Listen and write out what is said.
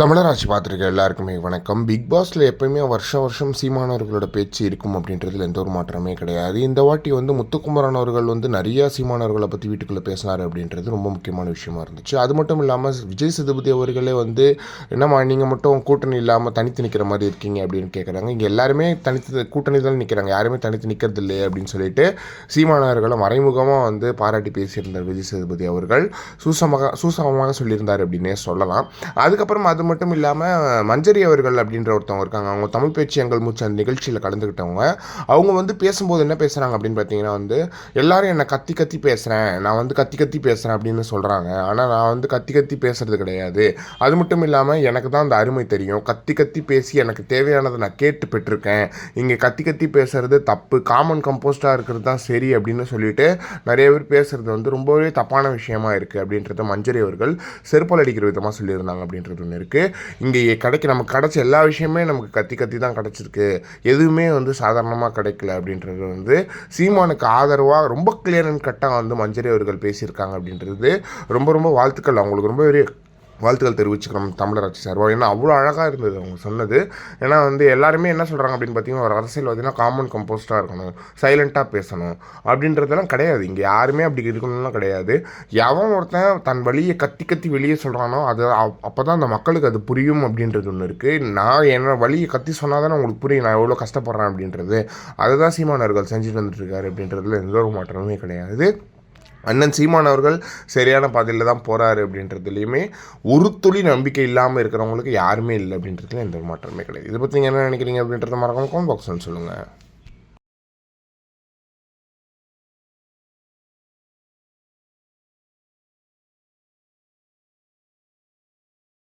தமிழராட்சி பார்த்துருக்க எல்லாருக்குமே வணக்கம். பிக் பாஸில் எப்பயுமே வருஷம் வருஷம் சீமானவர்களோட பேச்சு இருக்கும் அப்படின்றதுல எந்த ஒரு மாற்றமே கிடையாது. இந்த வாட்டி வந்து முத்துக்குமரன் அவர்கள் வந்து நிறைய சீமானவர்களை பற்றி வீட்டுக்குள்ளே பேசினார் அப்படின்றது ரொம்ப முக்கியமான விஷயமா இருந்துச்சு. அது மட்டும் இல்லாமல் விஜய் சேதுபதி அவர்களே வந்து என்னம்மா நீங்கள் மட்டும் கூட்டணி இல்லாமல் தனித்து நிற்கிற மாதிரி இருக்கீங்க அப்படின்னு கேட்குறாங்க இங்கே எல்லாருமே தனித்து கூட்டணி தான் நிற்கிறாங்க யாருமே தனித்து நிற்கிறது இல்லையே அப்படின்னு சொல்லிட்டு சீமானவர்களை மறைமுகமாக வந்து பாராட்டி பேசியிருந்தார் விஜய் சேதுபதி அவர்கள். சூசமாக சூசகமாக சொல்லியிருந்தார் அப்படின்னே சொல்லலாம். அதுக்கப்புறம் அது மட்டும் இல்லாமல் மஞ்சரி அவர்கள் அப்படின்ற ஒருத்தவங்க இருக்காங்க. அவங்க தமிழ் பேச்சு எங்கள் மூச்சு அந்த நிகழ்ச்சியில் கலந்துக்கிட்டவங்க அவங்க வந்து பேசும்போது என்ன பேசுகிறாங்க அப்படின்னு பார்த்தீங்கன்னா வந்து எல்லாரும் என்னை கத்தி கத்தி பேசுகிறேன் நான் வந்து கத்தி கத்தி பேசுகிறேன் அப்படின்னு சொல்கிறாங்க ஆனால் நான் வந்து கத்தி கத்தி பேசுகிறது கிடையாது. அது மட்டும் இல்லாமல் எனக்கு தான் அந்த அருமை தெரியும். கத்தி கத்தி பேசி எனக்கு தேவையானதை நான் கேட்டு பெற்றிருக்கேன். இங்கே கத்தி கத்தி பேசுறது தப்பு. காமன் கம்போஸ்டாக இருக்கிறது தான் சரி அப்படின்னு சொல்லிட்டு நிறைய பேர் பேசுறது வந்து ரொம்பவே தப்பான விஷயமா இருக்குது அப்படின்றத மஞ்சரி அவர்கள் செருப்பால் அடிக்கிற விதமாக சொல்லியிருந்தாங்க அப்படின்றது ஒன்று இருக்குது இங்கே கிடைக்க நமக்கு கிடைச்ச எல்லா விஷயமே நமக்கு கத்தி கத்தி தான் கிடச்சிருக்கு. எதுவுமே வந்து சாதாரணமாக கிடைக்கல அப்படின்றது வந்து சீமானுக்கு ஆதரவாக ரொம்ப கிளியர் அண்ட் கட்டாக வந்து மஞ்சரி அவர்கள் பேசியிருக்காங்க அப்படின்றது ரொம்ப ரொம்ப வாழ்த்துக்கள். அவங்களுக்கு ரொம்ப பெரிய வாழ்த்துக்கள் தெரிவிச்சுக்கிறோம் தமிழராட்சி சார்பாக ஏன்னா அவ்வளோ அழகாக இருந்தது அவங்க சொன்னது. ஏன்னா வந்து எல்லாருமே என்ன சொல்கிறாங்க அப்படின்னு பார்த்தீங்கன்னா ஒரு அரசியல் பார்த்தீங்கன்னா காமன் கம்போஸ்டாக இருக்கணும் சைலண்ட்டாக பேசணும் அப்படின்றதெல்லாம் கிடையாது. இங்கே யாருமே அப்படி இருக்கணும்லாம் கிடையாது. எவன் ஒருத்தன் தன் வழியை கத்தி கத்தி வெளியே சொல்கிறானோ அது அப்போ தான் அந்த மக்களுக்கு அது புரியும் அப்படின்றது ஒன்று இருக்குது நான் என்னோட வழியை கத்தி சொன்னால் தானே உங்களுக்கு புரியும். நான் எவ்வளோ கஷ்டப்படுறேன் அப்படின்றது. அதை தான் சீமானவர்கள் செஞ்சுட்டு வந்துட்டுருக்காரு அப்படின்றதுல எந்த ஒரு மாற்றமுமே கிடையாது. அண்ணன் சீமான் அவர்கள் சரியான பாதையில் தான் போகிறாரு அப்படின்றதுலையுமே ஒரு துளி நம்பிக்கை இல்லாமல் இருக்கிறவங்களுக்கு யாருமே இல்லை அப்படின்றதுல எந்த மாற்றமே கிடையாது. இதை பற்றி நீங்கள் என்ன நினைக்கிறீங்க அப்படின்றத மறக்காம கமெண்ட் பாக்ஸ் சொல்லுங்கள்